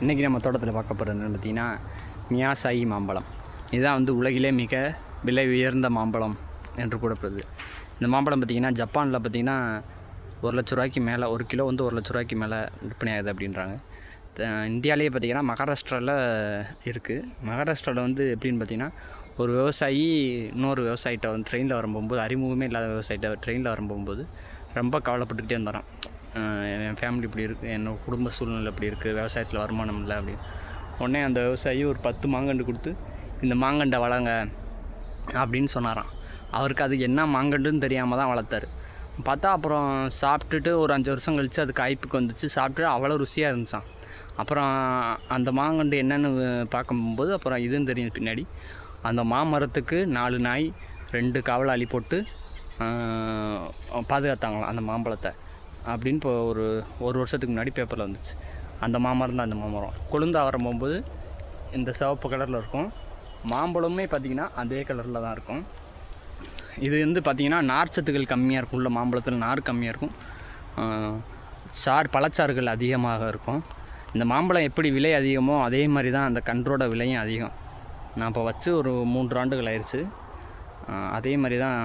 இன்றைக்கி நம்ம தோட்டத்தில் பார்க்க போகிறது பார்த்திங்கன்னா பார்த்தீங்கன்னா மியாசாயி மாம்பழம். இதுதான் வந்து உலகிலே மிக விலை உயர்ந்த மாம்பழம் என்று கூடப்படுது இந்த மாம்பழம் பார்த்திங்கன்னா ஜப்பானில் பார்த்திங்கன்னா ஒரு லட்ச ரூபாய்க்கு மேலே ஒரு கிலோ வந்து ஒரு லட்ச ரூபாய்க்கு மேலே விற்பனை ஆகுது அப்படின்றாங்க. த- இந்தியாவிலேயே பார்த்திங்கன்னா மகாராஷ்டிராவில் இருக்குது மகாராஷ்டிராவில் வந்து எப்படின்னு பார்த்திங்கன்னா ஒரு விவசாயி இன்னொரு விவசாயிட்ட வந்து ட்ரெயினில் வரும்போது அறிமுகமே இல்லாத விவசாயிட்ட ட்ரெயினில் வரும்போது ரொம்ப கவலைப்பட்டுக்கிட்டே இருந்தாராம். என் ஃபேமிலி இப்படி இருக்குது என்னோட குடும்ப சூழ்நிலை இப்படி இருக்குது விவசாயத்தில் வருமானம் இல்லை அப்படின்னு உடனே அந்த விவசாயி ஒரு பத்து மாங்கண்டு கொடுத்து இந்த மாங்கண்டை வளங்க அப்படின்னு சொன்னாராம். அவருக்கு அது என்ன மாங்கண்டுன்னு தெரியாமல் தான் வளர்த்தாரு. பார்த்தா அப்புறம் சாப்பிட்டுட்டு ஒரு அஞ்சு வருஷம் கழித்து அது காய்ப்புக்கு வந்துச்சு. சாப்பிட்டு அவ்வளோ ருசியாக இருந்துச்சான் அப்புறம் அந்த மாங்கண்டு என்னென்னு பார்க்கும்போது அப்புறம் இதுன்னு தெரியும் பின்னாடி. அந்த மாமரத்துக்கு நாலு நாய் ரெண்டு காவலாளி போட்டு பாதுகாத்தாங்களாம் அந்த மாம்பழத்தை. அப்படின்னு இப்போ ஒரு ஒரு வருஷத்துக்கு முன்னாடி பேப்பரில் வந்துச்சு. அந்த மாமரம் தான் அந்த மாமரம். கொழுந்தா போகும்போது இந்த சிவப்பு கலரில் இருக்கும். மாம்பழமே பார்த்திங்கன்னா அதே கலரில் தான் இருக்கும். இது வந்து பார்த்திங்கன்னா நார்ச்சத்துக்கள் கம்மியாக இருக்கும். உள்ள மாம்பழத்தில் நார் கம்மியாக இருக்கும். சார் பழச்சாறுகள் அதிகமாக இருக்கும். இந்த மாம்பழம் எப்படி விலை அதிகமோ அதே மாதிரி தான் அந்த கன்றோட விலையும் அதிகம். நான் இப்போ வச்சு ஒரு மூன்று ஆண்டுகள் ஆயிடுச்சு அதே மாதிரி தான்